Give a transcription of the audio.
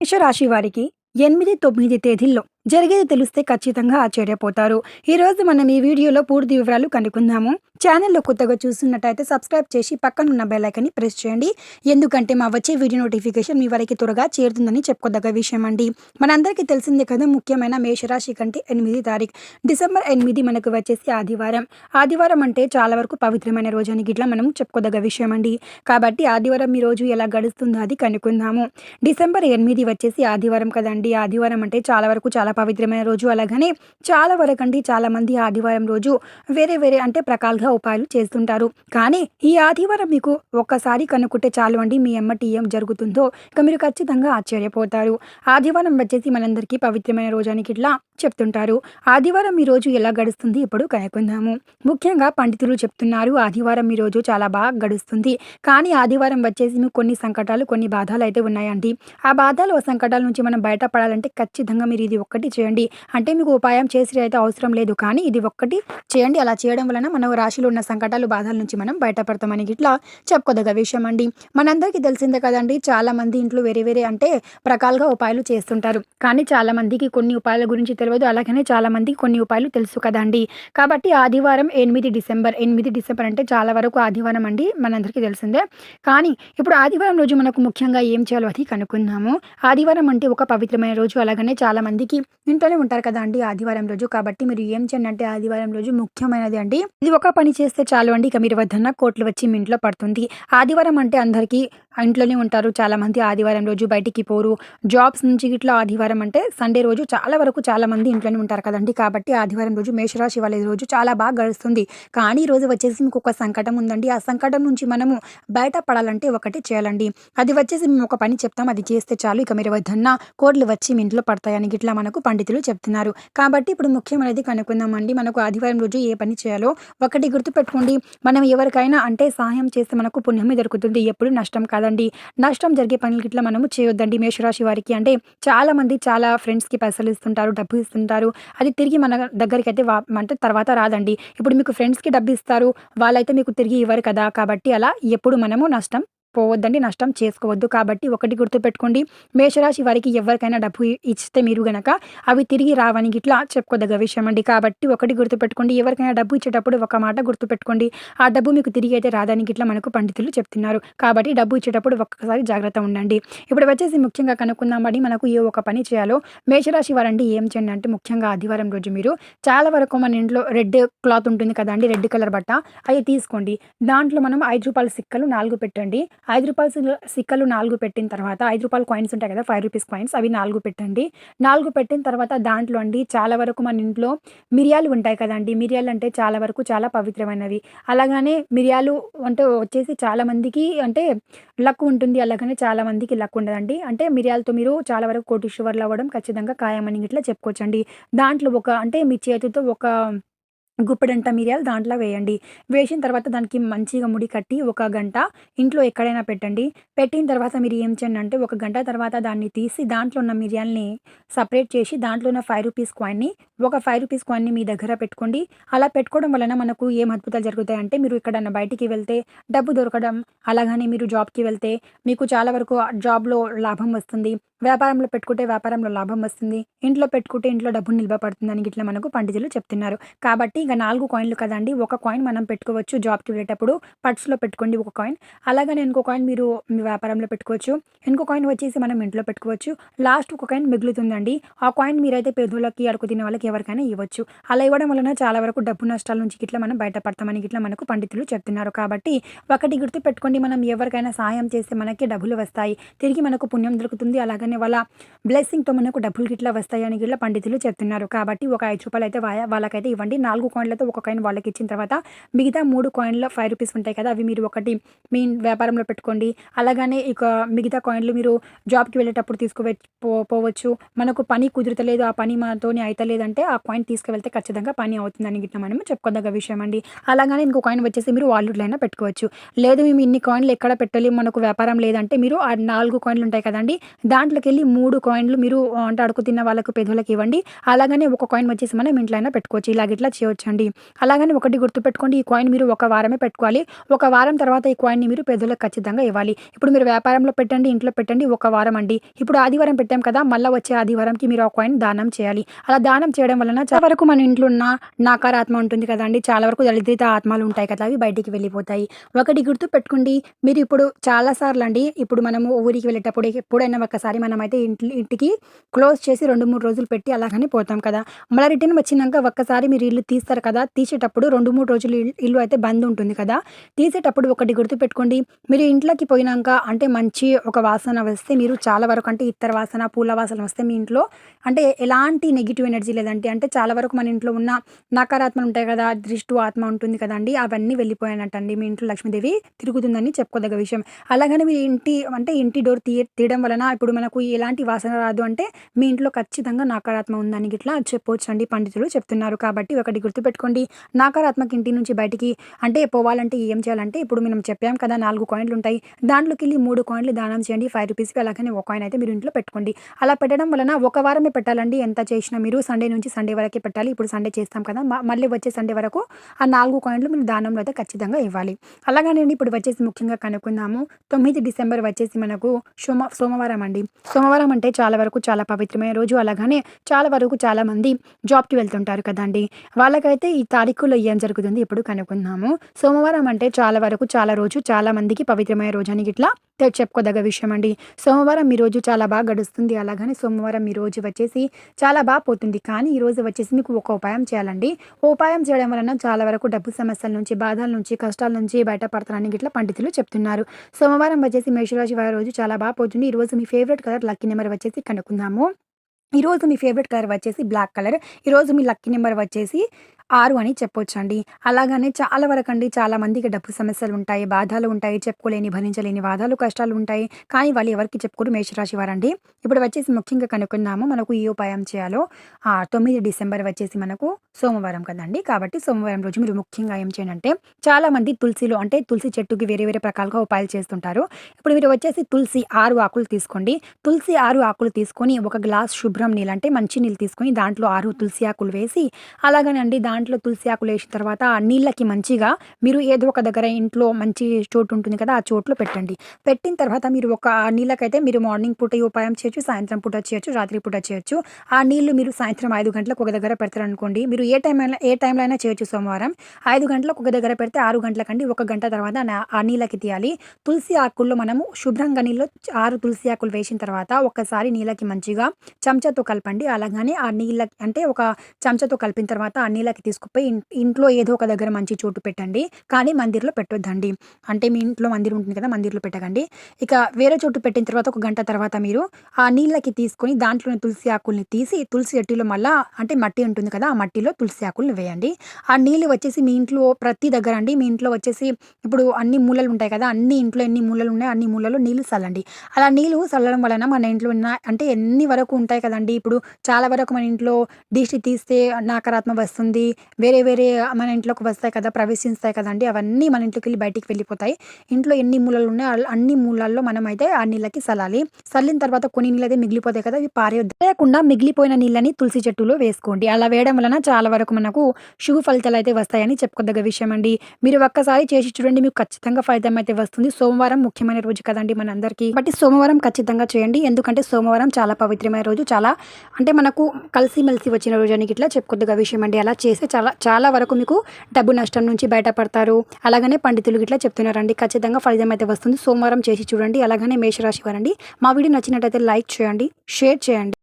మేషరాశి వారికి ఎనిమిది తొమ్మిది తేదీల్లో జరిగేది తెలిస్తే ఖచ్చితంగా ఆశ్చర్యపోతారు. ఈ రోజు మనం ఈ వీడియోలో పూర్తి వివరాలు కనుక్కుందాము. ఛానల్లో కొత్తగా చూస్తున్నట్టయితే సబ్స్క్రైబ్ చేసి పక్కన ఉన్న ప్రెస్ చేయండి. ఎందుకంటే మా వచ్చే వీడియో నోటిఫికేషన్ మీ వరకు త్వరగా చేరుతుందని చెప్పుకోదగ్గ విషయం అండి. మనందరికీ తెలిసిందే కదా ముఖ్యమైన మేషరాశి కంటే ఎనిమిది తారీఖు. డిసెంబర్ ఎనిమిది మనకు వచ్చేసి ఆదివారం. ఆదివారం అంటే చాలా వరకు పవిత్రమైన రోజు అని గిట్లా మనం చెప్పుకోదగ్గ విషయం అండి. కాబట్టి ఆదివారం ఈ రోజు ఎలా గడుస్తుందో అది కనుక్కుందాము. డిసెంబర్ ఎనిమిది వచ్చేసి ఆదివారం కదండి. ఆదివారం అంటే చాలా వరకు చాలా పవిత్రమైన రోజు అలాగనే చాలా వరకు అండి చాలా మంది ఆదివారం రోజు వేరే వేరే అంటే ప్రకాలుగా ఉపాయాలు చేస్తుంటారు. కానీ ఈ ఆదివారం మీకు ఒక్కసారి కనుక్కుంటే చాలు అండి మీ ఎమ్మటి ఏం జరుగుతుందో. ఇక మీరు ఖచ్చితంగా ఆశ్చర్యపోతారు. ఆదివారం వచ్చేసి మనందరికీ పవిత్రమైన రోజు అని ఇట్లా చెప్తుంటారు. ఆదివారం ఈ రోజు ఎలా గడుస్తుంది? ఇప్పుడు కనుక్కుందాము. ముఖ్యంగా పండితులు చెప్తున్నారు ఆదివారం ఈ రోజు చాలా బాగా గడుస్తుంది. కానీ ఆదివారం వచ్చేసి మీకు కొన్ని సంకటాలు కొన్ని బాధలు అయితే ఉన్నాయండి. ఆ బాధలు ఆ సంకటాల నుంచి మనం బయటపడాలంటే ఖచ్చితంగా మీరు ఇది ఒక్కటి చేయండి. అంటే మీకు ఉపాయం చేసి అయితే అవసరం లేదు. కానీ ఇది ఒక్కటి చేయండి. అలా చేయడం వలన మన రాశిలో ఉన్న సంకటాలు బాధల నుంచి మనం బయటపడతామని ఇట్లా చెప్పుకోదగ్గ విషయం అండి. మనందరికీ తెలిసిందే కదండి చాలా మంది ఇంట్లో వేరే వేరే అంటే రకాలుగా ఉపాయాలు చేస్తుంటారు. కానీ చాలా మందికి కొన్ని ఉపాయాల గురించి తెలియదు. అలాగనే చాలా మందికి కొన్ని ఉపాయాలు తెలుసు కదండి. కాబట్టి ఆదివారం ఎనిమిది డిసెంబర్ ఎనిమిది డిసెంబర్ అంటే చాలా వరకు ఆదివారం అండి మనందరికీ తెలిసిందే. కానీ ఇప్పుడు ఆదివారం రోజు మనకు ముఖ్యంగా ఏం చేయాలో అది కనుక్కుందాము. ఆదివారం అంటే ఒక పవిత్రమైన రోజు. అలాగనే చాలా మందికి ఇంట్లోనే ఉంటారు కదా అండి ఆదివారం రోజు. కాబట్టి మీరు ఏం చేయండి అంటే ఆదివారం రోజు ముఖ్యమైనది అండి. ఇది ఒక పని చేస్తే చాలు అండి. ఇక మీరు వద్దన్న కోట్లు వచ్చి మీ ఇంట్లో పడుతుంది. ఆదివారం అంటే అందరికీ ఇంట్లోనే ఉంటారు. చాలామంది ఆదివారం రోజు బయటికి పోరు. జాబ్స్ నుంచి ఇట్లా ఆదివారం అంటే సండే రోజు చాలా వరకు చాలామంది ఇంట్లోనే ఉంటారు కదండి. కాబట్టి ఆదివారం రోజు మేషరాశి వాళ్ళ రోజు చాలా బాగా గడుస్తుంది. కానీ ఈ రోజు వచ్చేసి మీకు ఒక సంకటం ఉందండి. ఆ సంకటం నుంచి మనము బయటపడాలంటే ఒకటి చేయాలండి. అది వచ్చేసి మేము ఒక పని చెప్తాం. అది చేస్తే చాలు. ఇక మీరు వద్దన్నా కోడ్లు వచ్చి మీ ఇంట్లో పడతాయని గిట్లా మనకు పండితులు చెప్తున్నారు. కాబట్టి ఇప్పుడు ముఖ్యమైనది కనుక్కుందామండి. మనకు ఆదివారం రోజు ఏ పని చేయాలో ఒకటి గుర్తుపెట్టుకోండి. మనం ఎవరికైనా అంటే సహాయం చేస్తే మనకు పుణ్యమే దొరుకుతుంది. ఎప్పుడు నష్టం కాదు చూడండి నష్టం జరిగే పనులు గిట్ల మనము చేయొద్దండి మేషరాశి వారికి. అంటే చాలా మంది చాలా ఫ్రెండ్స్కి పైసలు ఇస్తుంటారు డబ్బు ఇస్తుంటారు. అది తిరిగి మన దగ్గరికి అయితే అంటే తర్వాత రాదండి. ఇప్పుడు మీకు ఫ్రెండ్స్కి డబ్బు ఇస్తారు వాళ్ళైతే మీకు తిరిగి ఇవ్వరు కదా. కాబట్టి అలా ఎప్పుడు మనము నష్టం పోవద్దండి నష్టం చేసుకోవద్దు. కాబట్టి ఒకటి గుర్తుపెట్టుకోండి మేషరాశి వారికి ఎవరికైనా డబ్బు ఇస్తే మీరు గనక అవి తిరిగి రావని ఇట్లా చెప్పుకోదగ్గ విషయం అండి. కాబట్టి ఒకటి గుర్తుపెట్టుకోండి ఎవరికైనా డబ్బు ఇచ్చేటప్పుడు ఒక మాట గుర్తుపెట్టుకోండి ఆ డబ్బు మీకు తిరిగి అయితే రాదని ఇట్లా మనకు పండితులు చెప్తున్నారు. కాబట్టి డబ్బు ఇచ్చేటప్పుడు ఒక్కసారి జాగ్రత్త ఉండండి. ఇప్పుడు వచ్చేసి ముఖ్యంగా కనుక్కుందామని మనకు ఏ ఒక పని చేయాలో. మేషరాశి వారండి ఏం చేయండి అంటే ముఖ్యంగా ఆదివారం రోజు మీరు చాలా వరకు మన ఇంట్లో రెడ్ క్లాత్ ఉంటుంది కదండి రెడ్ కలర్ బట్ట అది తీసుకోండి. దాంట్లో మనం ఐదు రూపాయల సిక్కలు నాలుగు పెట్టండి. ఐదు రూపాయలు సిక్కలు నాలుగు పెట్టిన తర్వాత ఐదు రూపాయల కాయిన్స్ ఉంటాయి కదా ఫైవ్ రూపీస్ కాయిన్స్ అవి నాలుగు పెట్టండి. నాలుగు పెట్టిన తర్వాత దాంట్లో అండి చాలా వరకు మన ఇంట్లో మిరియాలు ఉంటాయి కదండి. మిరియాలు అంటే చాలా వరకు చాలా పవిత్రమైనవి. అలాగనే మిరియాలు అంటే వచ్చేసి చాలామందికి అంటే లక్ ఉంటుంది. అలాగనే చాలామందికి లక్ ఉండదండి. అంటే మిరియాలతో మీరు చాలా వరకు కోటీశ్వర్లు అవ్వడం ఖచ్చితంగా ఖాయమని ఇట్లా చెప్పుకోవచ్చండి. దాంట్లో ఒక అంటే మీ చేతితో ఒక గుప్పెడంట మిరియాలు దాంట్లో వేయండి. వేసిన తర్వాత దానికి మంచిగా ముడి కట్టి ఒక గంట ఇంట్లో ఎక్కడైనా పెట్టండి. పెట్టిన తర్వాత మీరు ఏం చేయండి అంటే ఒక గంట తర్వాత దాన్ని తీసి దాంట్లో ఉన్న మిరియాల్ని సపరేట్ చేసి దాంట్లో ఉన్న ఫైవ్ రూపీస్ కాయిన్ని ఒక ఫైవ్ రూపీస్ కాయిన్ని మీ దగ్గర పెట్టుకోండి. అలా పెట్టుకోవడం వలన మనకు ఏం అద్భుతాలు జరుగుతాయి అంటే మీరు ఎక్కడన్నా బయటికి వెళ్తే డబ్బు దొరకడం అలాగని మీరు జాబ్కి వెళ్తే మీకు చాలా వరకు జాబ్లో లాభం వస్తుంది. వ్యాపారంలో పెట్టుకుంటే వ్యాపారంలో లాభం వస్తుంది. ఇంట్లో పెట్టుకుంటే ఇంట్లో డబ్బు నిల్వపడుతుంది అని ఇట్లా మనకు పండితులు చెప్తున్నారు. కాబట్టి ఇక నాలుగు కాయిన్లు కదండి ఒక కాయిన్ మనం పెట్టుకోవచ్చు జాబ్కి వెళ్ళేటప్పుడు. పర్స్లో పెట్టుకోండి ఒక కాయిన్. అలాగనే ఇంకో కాయిన్ మీరు మీ వ్యాపారంలో పెట్టుకోవచ్చు. ఇంకో కాయిన్ వచ్చేసి మనం ఇంట్లో పెట్టుకోవచ్చు. లాస్ట్ ఒక కాయిన్ మిగులుతుందండి. ఆ కాయిన్ మీరైతే పేదోళ్ళకి అడుగు తినే వాళ్ళకి ఎవరికైనా ఇవ్వచ్చు. అలా ఇవ్వడం వలన చాలా వరకు డబ్బు నష్టాల నుంచి ఇట్లా మనం బయటపడతామని ఇట్లా మనకు పండితులు చెప్తున్నారు. కాబట్టి ఒకటి గుర్తు పెట్టుకోండి మనం ఎవరికైనా సహాయం చేస్తే మనకి డబ్బులు వస్తాయి. తిరిగి మనకు పుణ్యం దొరుకుతుంది. అలాగే అలాగనే వాళ్ళ బ్లెస్సింగ్తో మనకు డబ్బులు గిట్లా వస్తాయని గిట్ల గిట్లా పండితులు చెప్తున్నారు. కాబట్టి ఒక ఐదు రూపాయలు అయితే వాళ్ళకైతే ఇవ్వండి. నాలుగు కాయిన్లతో ఒక కాయిన్ వాళ్ళకి ఇచ్చిన తర్వాత మిగతా మూడు కాయిన్ల ఫైవ్ రూపీస్ ఉంటాయి కదా అవి మీరు ఒకటి మీ వ్యాపారంలో పెట్టుకోండి. అలాగనే ఇక మిగతా కాయిన్లు మీరు జాబ్కి వెళ్ళేటప్పుడు తీసుకువె పోవచ్చు. మనకు పని కుదురతలేదు ఆ పని మనతోని అవుతలేదంటే ఆ కాయిన్ తీసుకువెళ్తే ఖచ్చితంగా పని అవుతుందని గిట్లా మనం చెప్పుకోదగ్గ విషయం అండి. అలాగనే ఇంకో కాయిన్ వచ్చేసి మీరు వాలెట్లో అయినా పెట్టుకోవచ్చు. లేదు మేము ఇన్ని కాయిన్లు ఎక్కడ పెట్టలేము మనకు వ్యాపారం లేదంటే మీరు ఆ నాలుగు కాయిన్లు ఉంటాయి కదండి దాంట్లో దాంట్లోకెళ్ళి మూడు కాయిన్లు మీరు అంటే అడుగు తిన్న వాళ్ళకు పెద్దోళ్ళకి ఇవ్వండి. అలాగనే ఒక కాయిన్ వచ్చేసి మనం ఇంట్లో అయినా పెట్టుకోవచ్చు. ఇలాగ ఇట్లా చేయొచ్చండి. అలాగని ఒకటి గుర్తుపెట్టుకోండి ఈ కాయిన్ మీరు ఒక వారమే పెట్టుకోవాలి. ఒక వారం తర్వాత ఈ కాయిన్ని మీరు పెద్దోళ్ళకి ఖచ్చితంగా ఇవ్వాలి. ఇప్పుడు మీరు వ్యాపారంలో పెట్టండి ఇంట్లో పెట్టండి ఒక వారం అండి. ఇప్పుడు ఆదివారం పెట్టాం కదా మళ్ళీ వచ్చే ఆదివారంకి మీరు ఆ కాయిన్ దానం చేయాలి. అలా దానం చేయడం వలన చాలా వరకు మన ఇంట్లో ఉన్న నాకారాత్మ ఉంటుంది కదండి. చాలా వరకు దళిత ఆత్మలు ఉంటాయి కదా అవి బయటికి వెళ్ళిపోతాయి. ఒకటి గుర్తు పెట్టుకోండి. మీరు ఇప్పుడు చాలా సార్లు అండి ఇప్పుడు మనము ఊరికి వెళ్ళేటప్పుడు ఎప్పుడైనా ఒకసారి మనం అయితే ఇంటి ఇంటికి క్లోజ్ చేసి రెండు మూడు రోజులు పెట్టి అలాగని పోతాం కదా. మళ్ళీ రిటర్న్ వచ్చినాక ఒక్కసారి మీరు ఇల్లు తీస్తారు కదా తీసేటప్పుడు రెండు మూడు రోజులు ఇల్- ఇల్లు అయితే బంద్ ఉంటుంది కదా. తీసేటప్పుడు ఒకటి గుర్తుపెట్టుకోండి మీరు ఇంట్లోకి పోయినాక అంటే మంచి ఒక వాసన వస్తే మీరు చాలా వరకు అంటే ఇతర వాసన పూల వాసన వస్తే మీ ఇంట్లో అంటే ఎలాంటి నెగిటివ్ ఎనర్జీ లేదంటే అంటే చాలా వరకు మన ఇంట్లో ఉన్న నకారాత్మలు ఉంటాయి కదా దృష్టి ఆత్మ ఉంటుంది కదండి అవన్నీ వెళ్ళిపోయానట్టండి. మీ ఇంట్లో లక్ష్మీదేవి తిరుగుతుందని చెప్పుకోదగ్గ విషయం. అలాగని మీ ఇంటి అంటే ఇంటి డోర్ తీయ తీయడం వలన ఇప్పుడు మనకు ఎలాంటి వాసన రాదు అంటే మీ ఇంట్లో ఖచ్చితంగా నకారాత్మ ఉందని ఇట్లా చెప్పవచ్చు అండి పండితులు చెప్తున్నారు. కాబట్టి ఒకటి గుర్తుపెట్టుకోండి నకారాత్మక ఇంటి నుంచి బయటికి అంటే పోవాలంటే ఏం చేయాలంటే ఇప్పుడు మనం చెప్పాం కదా నాలుగు కాయిన్లు ఉంటాయి దాంట్లోకి వెళ్ళి మూడు కాయిన్లు దానం చేయండి ఫైవ్ రూపీస్కి అలాగనే ఒక కాయిన్ అయితే మీరు ఇంట్లో పెట్టుకోండి. అలా పెట్టడం వలన ఒక వారమే పెట్టాలండి ఎంత చేసినా మీరు సండే నుంచి సండే వరకే పెట్టాలి ఇప్పుడు సండే చేస్తాం కదా మళ్ళీ వచ్చే సండే వరకు ఆ నాలుగు కాయిన్లు మీరు దానంలో అయితే ఖచ్చితంగా ఇవ్వాలి. అలాగనే ఇప్పుడు వచ్చేసి ముఖ్యంగా కనుక్కుందాము తొమ్మిది డిసెంబర్ వచ్చేసి మనకు సోమ సోమవారం అండి. సోమవారం అంటే చాలా వరకు చాలా పవిత్రమైన రోజు. అలాగనే చాలా వరకు చాలా మంది జాబ్కి వెళ్తుంటారు కదండి. వాళ్ళకైతే ఈ తారీఖులో ఏం జరుగుతుంది ఇప్పుడు కనుక్కుందాము. సోమవారం అంటే చాలా వరకు చాలా రోజు చాలా మందికి పవిత్రమైన రోజు అని ఇట్లా చెప్పుకోదగ్గ విషయం అండి సోమవారం మీ రోజు చాలా బాగా గడుస్తుంది. అలాగనే సోమవారం మీ రోజు వచ్చేసి చాలా బాగా పోతుంది. కానీ ఈ రోజు వచ్చేసి మీకు ఒక ఉపాయం చేయాలండి. ఉపాయం చేయడం వలన చాలా వరకు డబ్బు సమస్యల నుంచి బాధల నుంచి కష్టాల నుంచి బయటపడతారని ఇట్లా పండితులు చెప్తున్నారు. సోమవారం వచ్చేసి మేషరాశి వారి రోజు చాలా బాగా పోతుంది. ఈ రోజు మీ ఫేవరెట్ కలర్ లక్కీ నెంబర్ వచ్చేసి కనుక్కుందాము. ఈరోజు మీ ఫేవరెట్ కలర్ వచ్చేసి బ్లాక్ కలర్. ఈరోజు మీ లక్కీ నెంబర్ వచ్చేసి ఆరు అని చెప్పొచ్చండి. అలాగనే చాలా వరకు అండి చాలా మందికి డబ్బు సమస్యలు ఉంటాయి బాధలు ఉంటాయి చెప్పుకోలేని భరించలేని బాధలు కష్టాలు ఉంటాయి కానీ వాళ్ళు ఎవరికి చెప్పుకోరు మేషరాశి వారండి. ఇప్పుడు వచ్చేసి ముఖ్యంగా కనుక్కుందాము మనకు ఈ ఉపాయం చేయాలో. ఆ, తొమ్మిది డిసెంబర్ వచ్చేసి మనకు సోమవారం కదండి. కాబట్టి సోమవారం రోజు మీరు ముఖ్యంగా ఏం చేయండి అంటే చాలా మంది తులసిలో అంటే తులసి చెట్టుకి వేరే వేరే రకాలుగా ఉపాయాలు చేస్తుంటారు. ఇప్పుడు మీరు వచ్చేసి తులసి ఆరు ఆకులు తీసుకోండి. తులసి ఆరు ఆకులు తీసుకొని ఒక గ్లాస్ శుభ్రం నీళ్ళు అంటే మంచి నీళ్ళు తీసుకొని దాంట్లో ఆరు తులసి ఆకులు వేసి అలాగనండి దాని దాంట్లో తులసి ఆకులు వేసిన తర్వాత ఆ నీళ్ళకి మంచిగా మీరు ఏదో ఒక దగ్గర ఇంట్లో మంచి చోటు ఉంటుంది కదా ఆ చోట్లో పెట్టండి. పెట్టిన తర్వాత మీరు ఒక ఆ నీళ్ళకైతే మీరు మార్నింగ్ పూట ఈ ఉపాయం చేయొచ్చు సాయంత్రం పూట చేయొచ్చు రాత్రి పూట చేయొచ్చు. ఆ నీళ్ళు మీరు సాయంత్రం ఐదు గంటలకు ఒక దగ్గర పెడతారనుకోండి. మీరు ఏ టైం అయినా ఏ టైంలో అయినా చేయొచ్చు సోమవారం. ఐదు గంటలకు ఒక దగ్గర పెడితే ఆరు గంటలకండి ఒక గంట తర్వాత ఆ నీళ్ళకి తీయాలి. తులసి ఆకుల్లో మనము శుభ్రంగా నీళ్ళు ఆరు తులసి ఆకులు వేసిన తర్వాత ఒకసారి నీళ్ళకి మంచిగా చెంచాతో కలపండి. అలాగనే ఆ నీళ్ళకి అంటే ఒక చెంచాతో కలిపిన తర్వాత ఆ నీళ్ళకి తీసుకుపోయి ఇంట్లో ఏదో ఒక దగ్గర మంచి చోటు పెట్టండి కానీ మందిర్లో పెట్టొద్దండి. అంటే మీ ఇంట్లో మందిరం ఉంటుంది కదా మందిర్లో పెట్టకండి. ఇక వేరే చోటు పెట్టిన తర్వాత ఒక గంట తర్వాత మీరు ఆ నీళ్ళకి తీసుకొని దాంట్లోని తులసి ఆకుల్ని తీసి తులసి చెట్టులో మళ్ళా అంటే మట్టి ఉంటుంది కదా ఆ మట్టిలో తులసి ఆకుల్ని వేయండి. ఆ నీళ్ళు వచ్చేసి మీ ఇంట్లో ప్రతి దగ్గర అండి మీ ఇంట్లో వచ్చేసి ఇప్పుడు అన్ని మూలలు ఉంటాయి కదా అన్ని ఇంట్లో ఎన్ని మూలలు ఉన్నాయి అన్ని మూలలో నీళ్ళు చల్లండి. అలా నీళ్ళు చల్లడం వలన మన ఇంట్లో ఉన్న అంటే ఎన్ని వరకు ఉంటాయి కదండి ఇప్పుడు చాలా వరకు మన ఇంట్లో దిష్టి తీస్తే నకారాత్మక వస్తుంది వేరే వేరే మన ఇంట్లోకి వస్తాయి కదా ప్రవేశిస్తాయి కదండి అవన్నీ మన ఇంట్లోకి వెళ్ళి బయటికి వెళ్ళిపోతాయి. ఇంట్లో ఎన్ని మూలలు ఉన్నాయో అన్ని మూలల్లో మనం అయితే ఆ నీళ్ళకి చల్లాలి చల్లిన తర్వాత కొన్ని నీళ్ళు అయితే మిగిలిపోతాయి కదా అవి పారేయొద్దు. లేకుండా మిగిలిపోయిన నీళ్ళని తులసి చెట్టులో వేసుకోండి. అలా వేయడం వలన చాలా వరకు మనకు శుభ ఫలితాలు అయితే వస్తాయని చెప్పుకోదగ్గ విషయం అండి. మీరు ఒక్కసారి చేసి చూడండి మీకు ఖచ్చితంగా ఫలితం అయితే వస్తుంది. సోమవారం ముఖ్యమైన రోజు కదండి మనందరికీ. బట్టి సోమవారం ఖచ్చితంగా చేయండి. ఎందుకంటే సోమవారం చాలా పవిత్రమైన రోజు చాలా అంటే మనకు కలిసి మెలిసి వచ్చిన రోజు అని ఇట్లా చెప్పుకోదగ్గ విషయం అండి. అలా చేసి చాలా చాలా వరకు మీకు డబ్బు నష్టం నుంచి బయటపడతారు. అలాగనే పండితులు ఇట్లా చెప్తున్నారండి. ఖచ్చితంగా ఫలితం అయితే వస్తుంది. సోమవారం చేసి చూడండి. అలాగనే మేషరాశి వారండి. మా వీడియో నచ్చినట్టయితే లైక్ చేయండి షేర్ చేయండి.